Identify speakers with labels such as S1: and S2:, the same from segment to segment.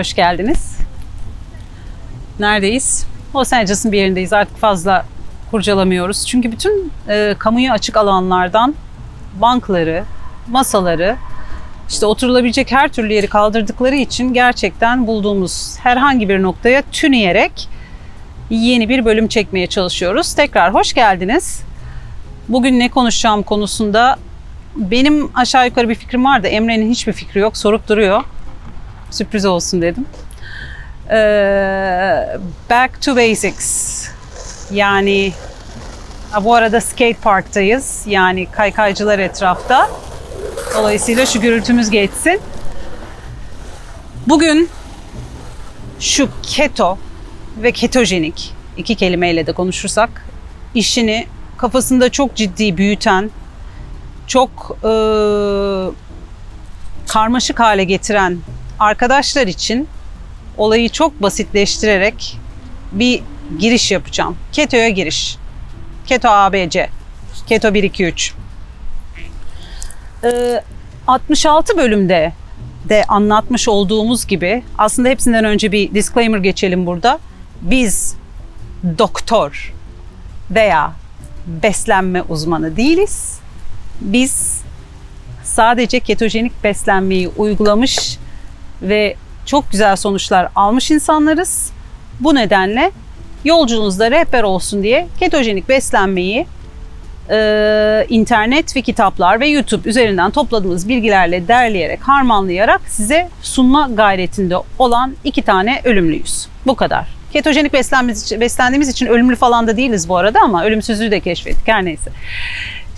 S1: Hoş geldiniz. Neredeyiz? Los Angeles'ın bir yerindeyiz. Artık fazla kurcalamıyoruz. Çünkü bütün e, kamuya açık alanlardan bankları, masaları, işte oturulabilecek her türlü yeri kaldırdıkları için gerçekten bulduğumuz herhangi bir noktaya tüneyerek yeni bir bölüm çekmeye çalışıyoruz. Tekrar hoş geldiniz. Bugün ne konuşacağım konusunda benim aşağı yukarı bir fikrim var da Emre'nin hiçbir fikri yok. Sorup duruyor. Sürpriz olsun dedim. Ee, back to basics. Yani bu arada skate parktayız. Yani kaykaycılar etrafta. Dolayısıyla şu gürültümüz geçsin. Bugün şu keto ve ketojenik iki kelimeyle de konuşursak işini kafasında çok ciddi büyüten, çok e, karmaşık hale getiren arkadaşlar için olayı çok basitleştirerek bir giriş yapacağım. Keto'ya giriş. Keto ABC. Keto 1 2 3. Ee, 66 bölümde de anlatmış olduğumuz gibi aslında hepsinden önce bir disclaimer geçelim burada. Biz doktor veya beslenme uzmanı değiliz. Biz sadece ketojenik beslenmeyi uygulamış ve çok güzel sonuçlar almış insanlarız. Bu nedenle yolculuğunuzda rehber olsun diye ketojenik beslenmeyi e, internet ve kitaplar ve YouTube üzerinden topladığımız bilgilerle derleyerek, harmanlayarak size sunma gayretinde olan iki tane ölümlüyüz. Bu kadar. Ketojenik beslendiğimiz için ölümlü falan da değiliz bu arada ama ölümsüzlüğü de keşfettik her neyse.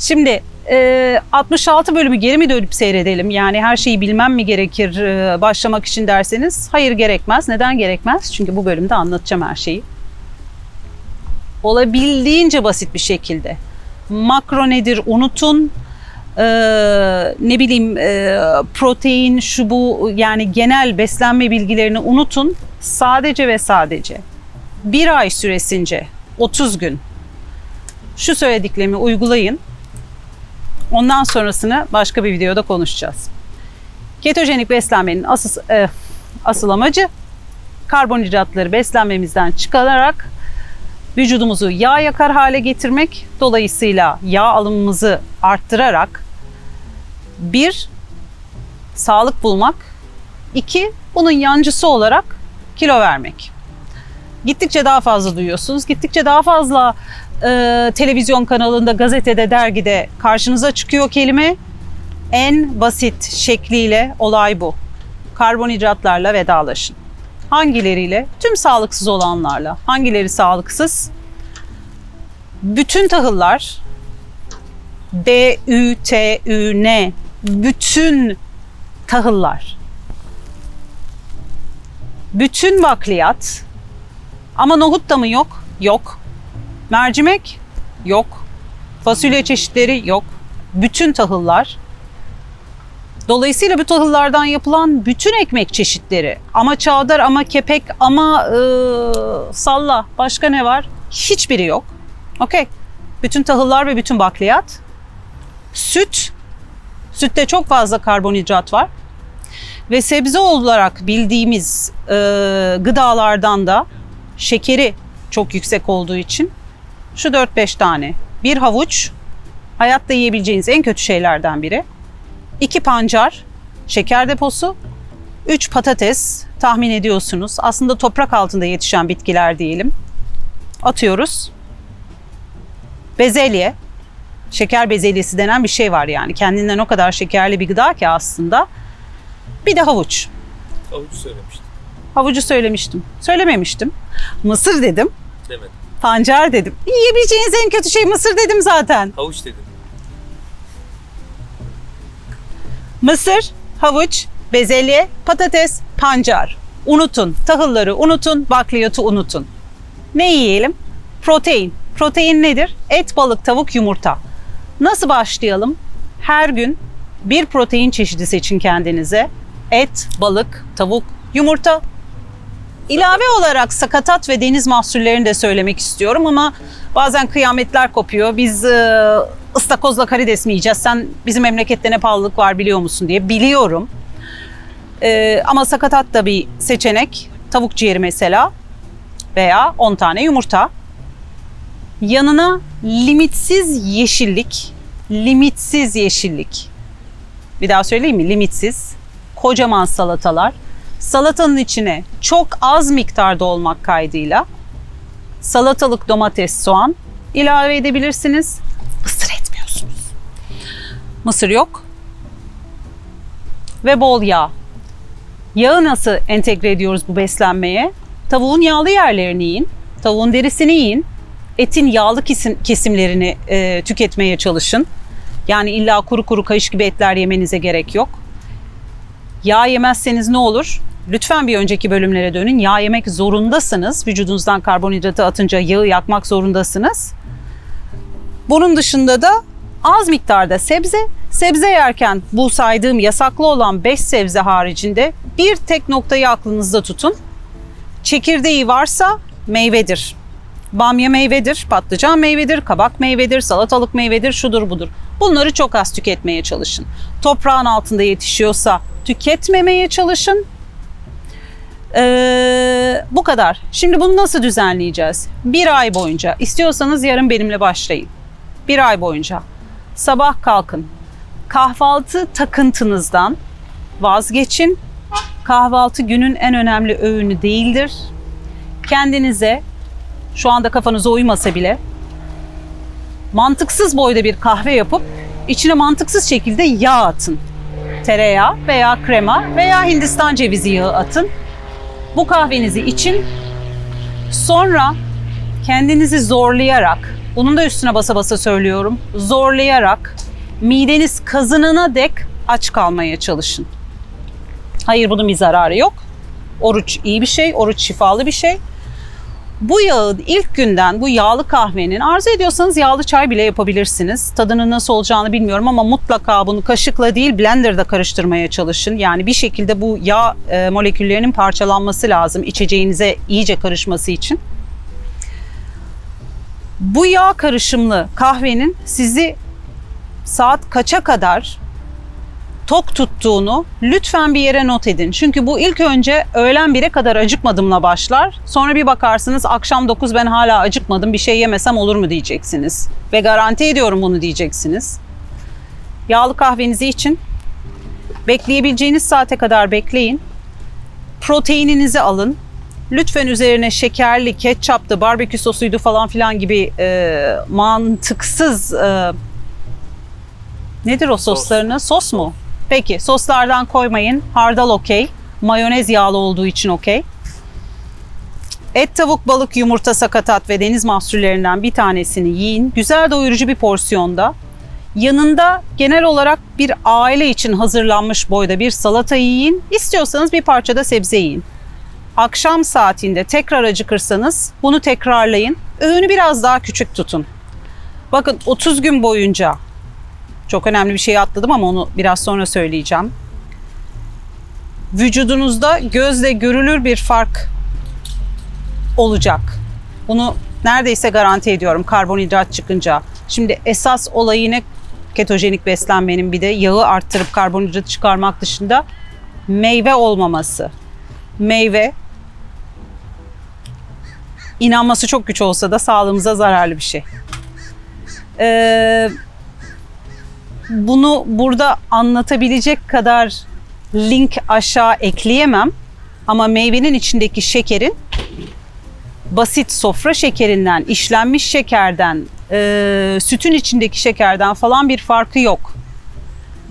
S1: Şimdi e, 66 bölümü geri mi dönüp seyredelim? Yani her şeyi bilmem mi gerekir e, başlamak için derseniz hayır gerekmez. Neden gerekmez? Çünkü bu bölümde anlatacağım her şeyi. Olabildiğince basit bir şekilde. Makro nedir unutun. Ee, ne bileyim e, protein şu bu yani genel beslenme bilgilerini unutun. Sadece ve sadece bir ay süresince 30 gün şu söylediklerimi uygulayın. Ondan sonrasını başka bir videoda konuşacağız. Ketojenik beslenmenin asıl, e, asıl amacı karbonhidratları beslenmemizden çıkararak vücudumuzu yağ yakar hale getirmek. Dolayısıyla yağ alımımızı arttırarak bir, sağlık bulmak. iki bunun yancısı olarak kilo vermek. Gittikçe daha fazla duyuyorsunuz. Gittikçe daha fazla e, televizyon kanalında, gazetede, dergide karşınıza çıkıyor kelime. En basit şekliyle olay bu. Karbonhidratlarla vedalaşın. Hangileriyle? Tüm sağlıksız olanlarla. Hangileri sağlıksız? Bütün tahıllar B, Ü, T, Ü, N bütün tahıllar. Bütün bakliyat ama nohut da mı yok? Yok. Mercimek? Yok. Fasulye çeşitleri? Yok. Bütün tahıllar. Dolayısıyla bu tahıllardan yapılan bütün ekmek çeşitleri ama çavdar ama kepek ama e, salla başka ne var? Hiçbiri yok. Okey. Bütün tahıllar ve bütün bakliyat. Süt. Sütte çok fazla karbonhidrat var. Ve sebze olarak bildiğimiz e, gıdalardan da şekeri çok yüksek olduğu için şu 4-5 tane. Bir havuç hayatta yiyebileceğiniz en kötü şeylerden biri. 2 pancar, şeker deposu, 3 patates tahmin ediyorsunuz. Aslında toprak altında yetişen bitkiler diyelim. Atıyoruz. Bezelye, şeker bezelyesi denen bir şey var yani. Kendinden o kadar şekerli bir gıda ki aslında. Bir de havuç.
S2: Havuç söylemiştim.
S1: Havucu söylemiştim. Söylememiştim. Mısır dedim.
S2: Demedim.
S1: Pancar dedim. Yiyebileceğiniz en kötü şey mısır dedim zaten.
S2: Havuç dedim.
S1: Mısır, havuç, bezelye, patates, pancar. Unutun. Tahılları unutun, bakliyatı unutun. Ne yiyelim? Protein. Protein nedir? Et, balık, tavuk, yumurta. Nasıl başlayalım? Her gün bir protein çeşidi seçin kendinize. Et, balık, tavuk, yumurta. İlave olarak sakatat ve deniz mahsullerini de söylemek istiyorum ama bazen kıyametler kopuyor. Biz e, ıstakozla karides mi yiyeceğiz? Sen bizim memlekette ne pahalılık var biliyor musun diye. Biliyorum. Ee, ama sakatat da bir seçenek. Tavuk ciğeri mesela veya 10 tane yumurta. Yanına limitsiz yeşillik, limitsiz yeşillik. Bir daha söyleyeyim mi? Limitsiz. Kocaman salatalar. Salatanın içine çok az miktarda olmak kaydıyla salatalık, domates, soğan ilave edebilirsiniz. Mısır etmiyorsunuz. Mısır yok. Ve bol yağ. Yağı nasıl entegre ediyoruz bu beslenmeye? Tavuğun yağlı yerlerini yiyin. Tavuğun derisini yiyin. Etin yağlı kesim, kesimlerini e, tüketmeye çalışın. Yani illa kuru kuru kayış gibi etler yemenize gerek yok. Yağ yemezseniz ne olur? Lütfen bir önceki bölümlere dönün. Yağ yemek zorundasınız. Vücudunuzdan karbonhidratı atınca yağı yakmak zorundasınız. Bunun dışında da az miktarda sebze. Sebze yerken bu saydığım yasaklı olan 5 sebze haricinde bir tek noktayı aklınızda tutun. Çekirdeği varsa meyvedir. Bamya meyvedir, patlıcan meyvedir, kabak meyvedir, salatalık meyvedir, şudur budur. Bunları çok az tüketmeye çalışın. Toprağın altında yetişiyorsa tüketmemeye çalışın. Ee, bu kadar. Şimdi bunu nasıl düzenleyeceğiz? Bir ay boyunca. İstiyorsanız yarın benimle başlayın. Bir ay boyunca. Sabah kalkın. Kahvaltı takıntınızdan vazgeçin. Kahvaltı günün en önemli öğünü değildir. Kendinize şu anda kafanıza uymasa bile mantıksız boyda bir kahve yapıp içine mantıksız şekilde yağ atın. Tereyağı veya krema veya Hindistan cevizi yağı atın. Bu kahvenizi için. Sonra kendinizi zorlayarak, bunun da üstüne basa basa söylüyorum, zorlayarak mideniz kazınana dek aç kalmaya çalışın. Hayır bunun bir zararı yok. Oruç iyi bir şey, oruç şifalı bir şey. Bu yağın ilk günden bu yağlı kahvenin arzu ediyorsanız yağlı çay bile yapabilirsiniz. Tadının nasıl olacağını bilmiyorum ama mutlaka bunu kaşıkla değil blenderda karıştırmaya çalışın. Yani bir şekilde bu yağ e, moleküllerinin parçalanması lazım içeceğinize iyice karışması için. Bu yağ karışımlı kahvenin sizi saat kaça kadar tok tuttuğunu lütfen bir yere not edin. Çünkü bu ilk önce öğlen 1'e kadar acıkmadımla başlar. Sonra bir bakarsınız akşam 9 ben hala acıkmadım bir şey yemesem olur mu diyeceksiniz. Ve garanti ediyorum bunu diyeceksiniz. Yağlı kahvenizi için bekleyebileceğiniz saate kadar bekleyin. Proteininizi alın. Lütfen üzerine şekerli, ketçaptı, barbekü sosuydu falan filan gibi e, mantıksız e, nedir o soslarını? Sos mu? Peki soslardan koymayın. Hardal okey. Mayonez yağlı olduğu için okey. Et, tavuk, balık, yumurta, sakatat ve deniz mahsullerinden bir tanesini yiyin. Güzel doyurucu bir porsiyonda. Yanında genel olarak bir aile için hazırlanmış boyda bir salata yiyin. İstiyorsanız bir parça da sebze yiyin. Akşam saatinde tekrar acıkırsanız bunu tekrarlayın. Öğünü biraz daha küçük tutun. Bakın 30 gün boyunca çok önemli bir şey atladım ama onu biraz sonra söyleyeceğim. Vücudunuzda gözle görülür bir fark olacak. Bunu neredeyse garanti ediyorum karbonhidrat çıkınca. Şimdi esas olayı ne ketojenik beslenmenin bir de yağı arttırıp karbonhidratı çıkarmak dışında meyve olmaması. Meyve inanması çok güç olsa da sağlığımıza zararlı bir şey. Ee, bunu burada anlatabilecek kadar link aşağı ekleyemem. Ama meyvenin içindeki şekerin basit sofra şekerinden, işlenmiş şekerden, e, sütün içindeki şekerden falan bir farkı yok.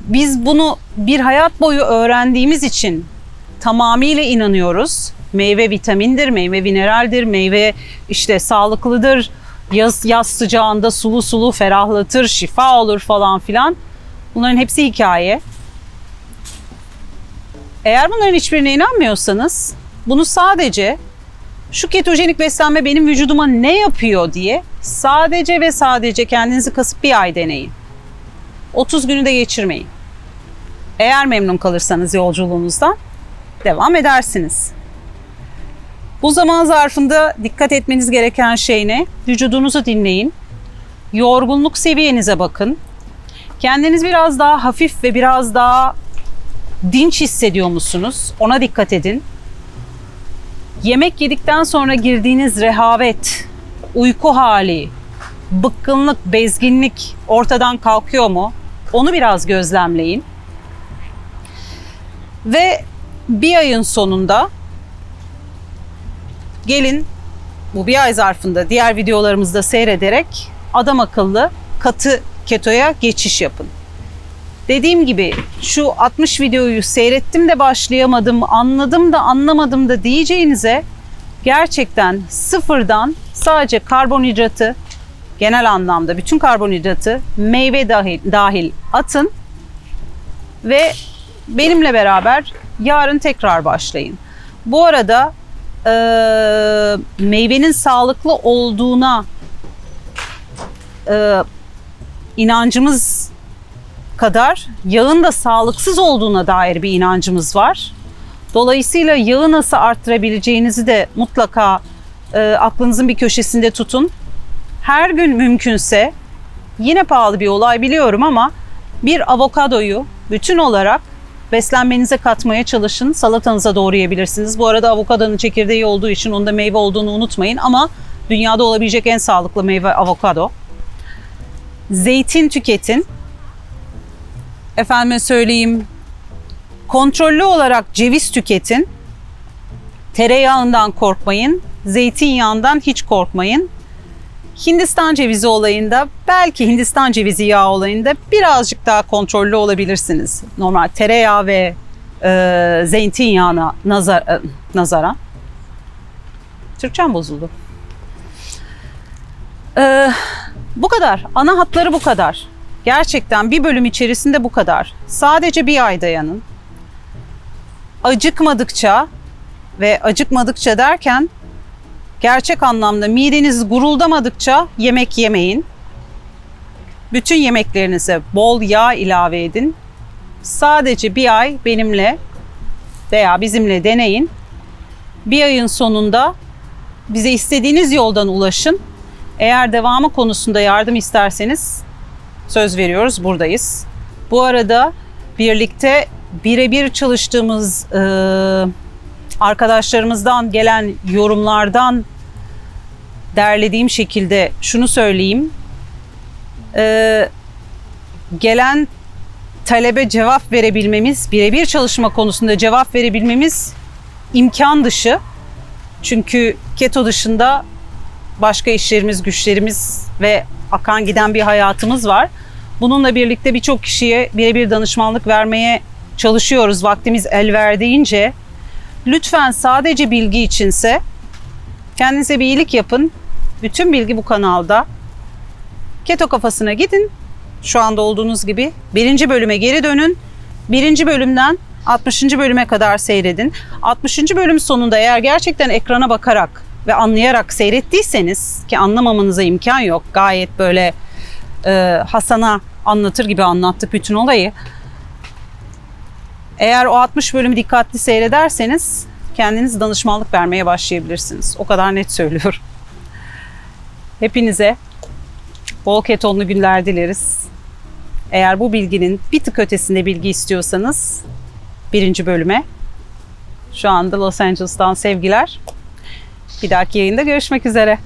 S1: Biz bunu bir hayat boyu öğrendiğimiz için tamamıyla inanıyoruz. Meyve vitamindir, meyve mineraldir, meyve işte sağlıklıdır. Yaz, yaz sıcağında sulu sulu ferahlatır, şifa olur falan filan. Bunların hepsi hikaye. Eğer bunların hiçbirine inanmıyorsanız bunu sadece şu ketojenik beslenme benim vücuduma ne yapıyor diye sadece ve sadece kendinizi kasıp bir ay deneyin. 30 günü de geçirmeyin. Eğer memnun kalırsanız yolculuğunuzdan devam edersiniz. Bu zaman zarfında dikkat etmeniz gereken şey ne? Vücudunuzu dinleyin. Yorgunluk seviyenize bakın. Kendiniz biraz daha hafif ve biraz daha dinç hissediyor musunuz? Ona dikkat edin. Yemek yedikten sonra girdiğiniz rehavet, uyku hali, bıkkınlık, bezginlik ortadan kalkıyor mu? Onu biraz gözlemleyin. Ve bir ayın sonunda gelin bu bir ay zarfında diğer videolarımızda seyrederek adam akıllı katı ketoya geçiş yapın. Dediğim gibi şu 60 videoyu seyrettim de başlayamadım, anladım da anlamadım da diyeceğinize gerçekten sıfırdan sadece karbonhidratı genel anlamda bütün karbonhidratı meyve dahil, dahil atın ve benimle beraber yarın tekrar başlayın. Bu arada e, meyvenin sağlıklı olduğuna e, inancımız kadar yağın da sağlıksız olduğuna dair bir inancımız var. Dolayısıyla yağı nasıl arttırabileceğinizi de mutlaka e, aklınızın bir köşesinde tutun. Her gün mümkünse yine pahalı bir olay biliyorum ama bir avokadoyu bütün olarak beslenmenize katmaya çalışın. Salatanıza doğrayabilirsiniz. Bu arada avokadonun çekirdeği olduğu için onda meyve olduğunu unutmayın ama dünyada olabilecek en sağlıklı meyve avokado. Zeytin tüketin. Efendime söyleyeyim kontrollü olarak ceviz tüketin. Tereyağından korkmayın. Zeytinyağından hiç korkmayın. Hindistan cevizi olayında belki Hindistan cevizi yağı olayında birazcık daha kontrollü olabilirsiniz. Normal tereyağı ve e, zeytinyağına nazar, e, nazaran. Türkçem bozuldu. E, bu kadar. Ana hatları bu kadar. Gerçekten bir bölüm içerisinde bu kadar. Sadece bir ay dayanın. Acıkmadıkça ve acıkmadıkça derken gerçek anlamda mideniz guruldamadıkça yemek yemeyin. Bütün yemeklerinize bol yağ ilave edin. Sadece bir ay benimle veya bizimle deneyin. Bir ayın sonunda bize istediğiniz yoldan ulaşın. Eğer devamı konusunda yardım isterseniz söz veriyoruz buradayız. Bu arada birlikte birebir çalıştığımız e, arkadaşlarımızdan gelen yorumlardan derlediğim şekilde şunu söyleyeyim. E, gelen talebe cevap verebilmemiz, birebir çalışma konusunda cevap verebilmemiz imkan dışı. Çünkü keto dışında başka işlerimiz, güçlerimiz ve akan giden bir hayatımız var. Bununla birlikte birçok kişiye birebir danışmanlık vermeye çalışıyoruz vaktimiz el verdiğince. Lütfen sadece bilgi içinse kendinize bir iyilik yapın. Bütün bilgi bu kanalda. Keto kafasına gidin. Şu anda olduğunuz gibi birinci bölüme geri dönün. Birinci bölümden 60. bölüme kadar seyredin. 60. bölüm sonunda eğer gerçekten ekrana bakarak ve anlayarak seyrettiyseniz ki anlamamanıza imkan yok. Gayet böyle e, Hasan'a anlatır gibi anlattık bütün olayı. Eğer o 60 bölümü dikkatli seyrederseniz kendiniz danışmanlık vermeye başlayabilirsiniz. O kadar net söylüyorum. Hepinize bol ketonlu günler dileriz. Eğer bu bilginin bir tık ötesinde bilgi istiyorsanız birinci bölüme şu anda Los Angeles'tan sevgiler. Bir dahaki yayında görüşmek üzere.